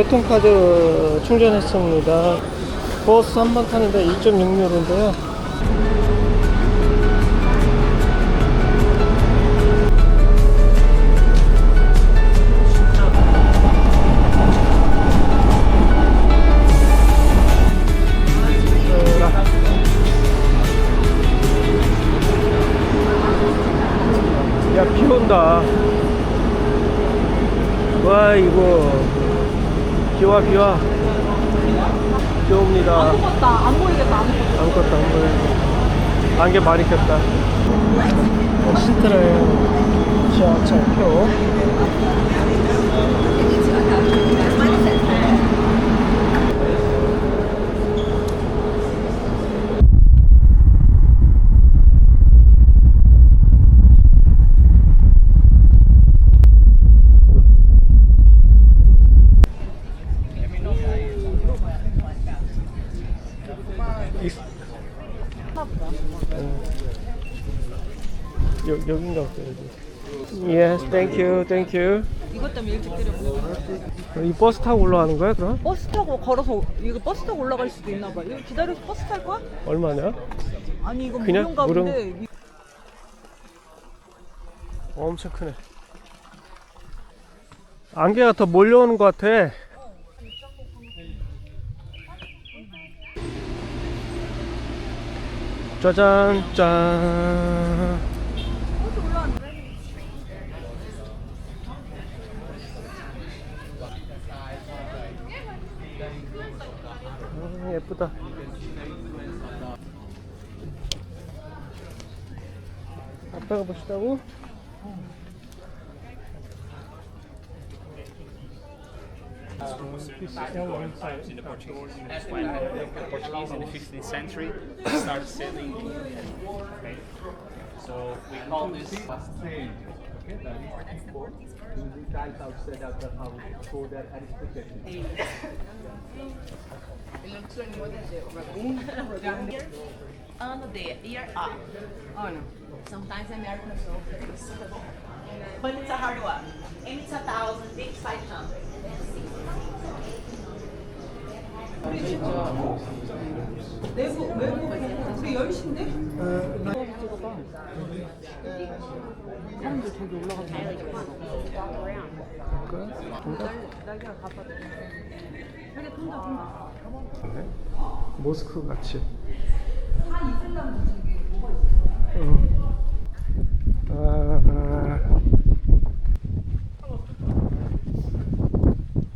교통카드 충전했습니다. 버스 한 번 타는데 2.6유로인데요. 야, 비 온다. 와, 이거. 비와, 비와. 비 옵니다. 아무것도 안 보이겠다 아무것도 아무것도 안 보여. 안개 많이 꼈다. 어, 신트라의 지하철표. 여, 여긴가 보다, 여기. Yes, thank you, thank you. 이것 때문에 일찍 때려고 이 버스 타고 올라가는 거야, 그럼? 버스 타고 걸어서 이거 버스 타고 올라갈 수도 있나 봐 이거 기다려서 버스 탈 거야? 얼마냐? 아니 이건 그냥 무료인가 무료- 본데 엄청 크네. 안개가 더 몰려오는 것 같아. 짜잔, 짠. 아, 예쁘다. 아빠가 보시다고? in the Portuguese, when the Portuguese in the 15th century started sailing. Okay. So we call this Outside of the house. Ele não. Ano de year up Ano. Sometimes American soldiers. But it's a hard one. And it's a thousand, big five hundred. Devo, devo, devo, devo, devo, devo, 10시인데? 사람들 저기 올라가서 통다 통다 모스크 같이. 아,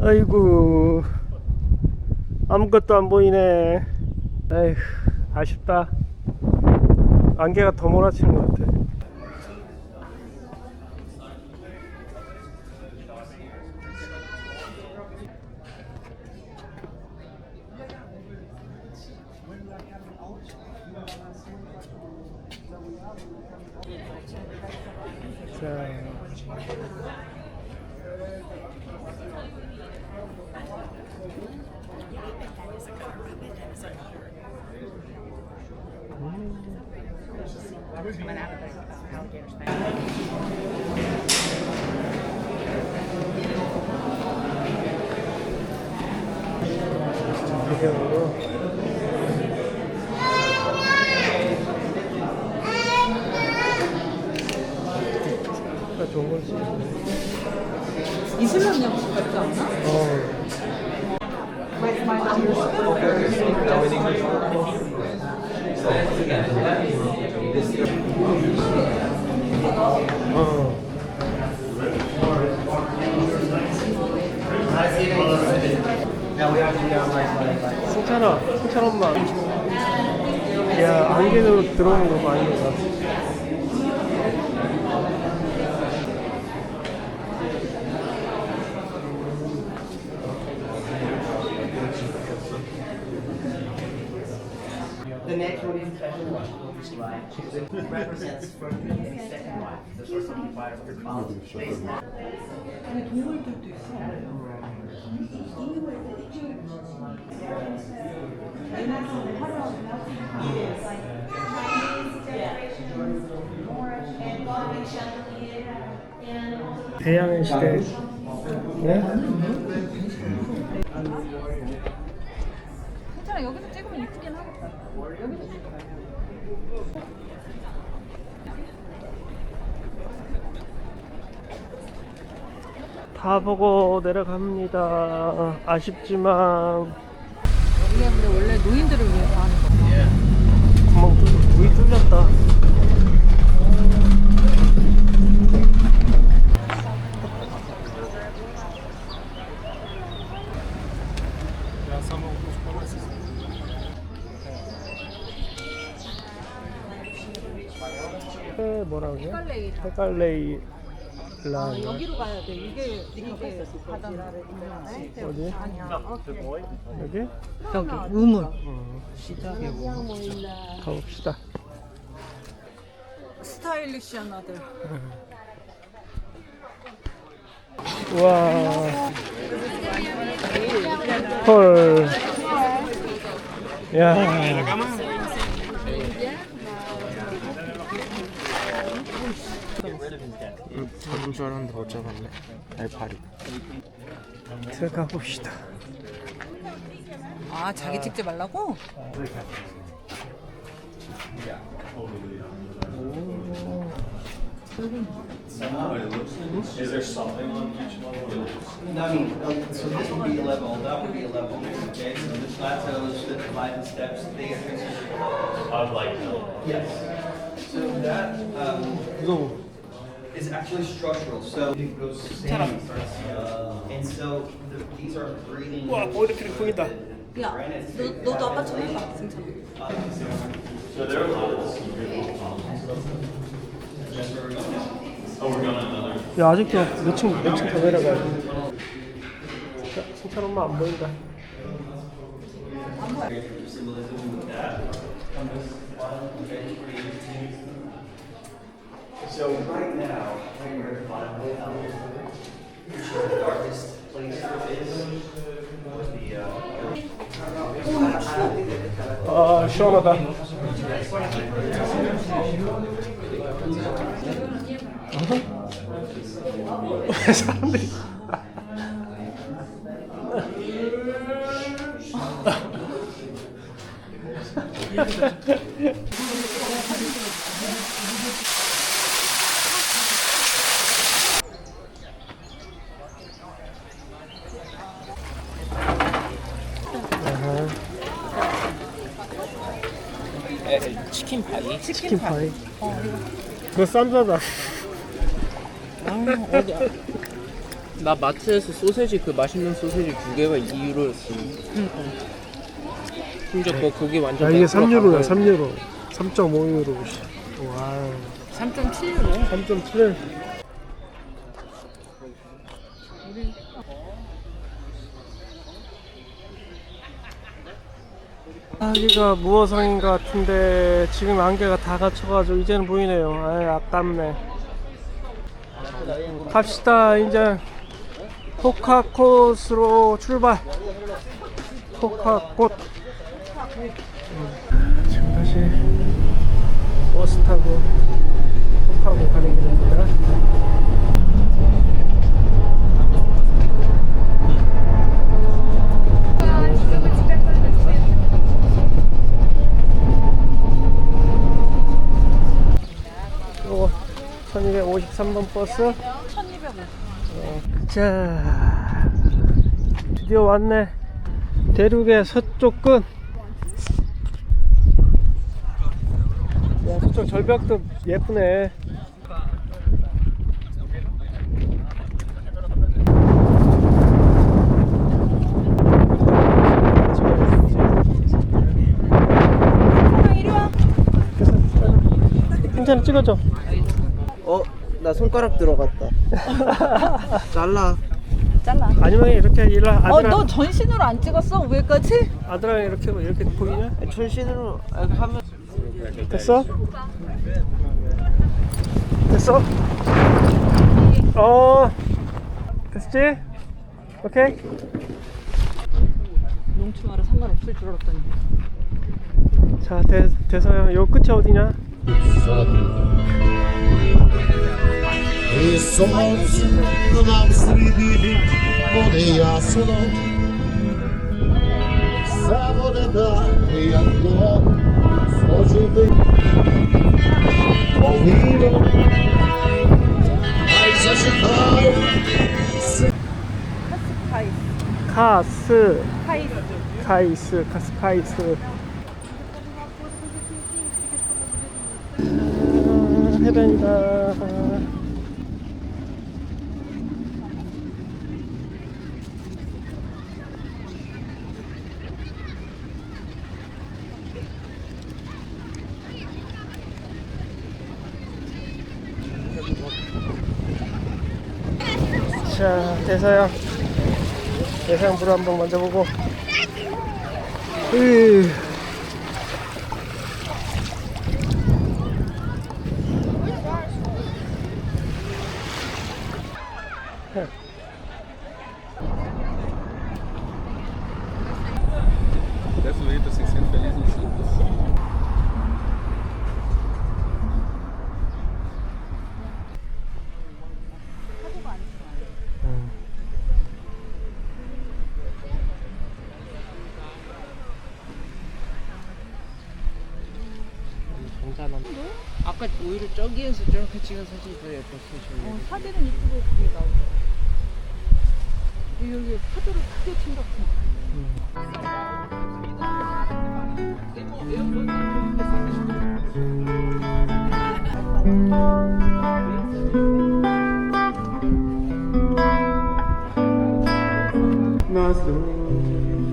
아이고 아무것도 안 보이네. 에휴 아쉽다. 안개가 더 몰아치는 것 같아. 자. 배경으로 아, 좋은 거지. 이슬람 양식 같지 않나? 어. 어. 승찬아, 승찬 엄마. 야, 안개로 들어오는 거 많이 봐. The next one is special one, right? Because it represents first and second wife, the first occupier of the house. Based on 근데 동물들도 있어 대양의 시대. 네? 괜찮아 여기서 찍으면 이쁘긴 하겠다. 여기서 찍으면. 보고 내려갑니다. 아쉽지만 이게 근데 원래 노인들을 위해서 하는 거. 구멍 뚫, 물이 뚫렸다. 해 뭐라고 해? 헷갈레이. 라 아, 여기로 가야 돼. 이게 이게 바다는 어디? 여기? 저기 우물. 어, 가봅시다. 스타일리시한 아들. 와. 헐. 야. 잡은 줄 알았는데 못 잡았네. 알파리. 들어가 봅시다. 아 자기 찍지 말라고? I mean, uh, so this would be a level, that would be a level, okay, so the plateaus, the divide the steps, they are. Of like Yes. So that, um, is actually structural, so it goes standing. And so the, these are breathing. 와, 머리 이렇게 보인다. 야, 너 너도 아빠처럼 해봐, 승찬. 야, 아직도 몇 층, 몇 층 더 내려가야 돼. 자, 승찬 엄마 안 보인다. So right now, when we're at the bottom, the darkest place is the, uh, 아, 시원하 다. 어? 사람들이. 치킨 파이? 치킨 파이. 그거 쌈싸다. 나 마트에서 소세지 그 맛있는 소세지 두 개가 2유로였어. 심지어 그거 고기 완전 야, 이게 다 들어간 3유로야, 거야. 3유로. 3.5유로. 와. 3.7유로. 3.7. 여기가 무어성인 것 같은데 지금 안개가 다 갇혀가지고 이제는 보이네요. 아 아깝네. 갑시다 이제 포카콧으로 출발. 포카콧. 음, 지금 다시 버스 타고 1253번 버스 1250자 드디어 왔네 대륙의 서쪽 끝 야, 저쪽 절벽도 예쁘네. 괜찮아, 찍어줘. 어? 나 손가락 들어갔다. 잘라. 잘라. 아니면 이렇게 일로 어, 아들아, 너 전신으로 안 찍었어? 위까지? 아들아 이렇게 이렇게 보이냐? 천신으로 하면 됐어? 됐어? 어, 됐지? 오케이. 농축하라 상관없을 줄 알았더니. 자, 대, 돼서요. 요 끝이 어디냐? E solci nam sredini vode jasno Samo ne da jako Složu bi Povino Aj zažehaj Se 카이스. 카스 카이스. 카이스 카스카이스 아, 해변이다 자 대서양 대서양 물 한번 만져보고 으. Dessa vez tô 600 feliz no simples. 아까 오히려 저기에서 저렇게 찍은 사진이 더 예뻤어 저기. 어, 사진은 이쁘고 그게 나오고. 여기 파도를 크게 친다. 노토피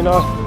Minä.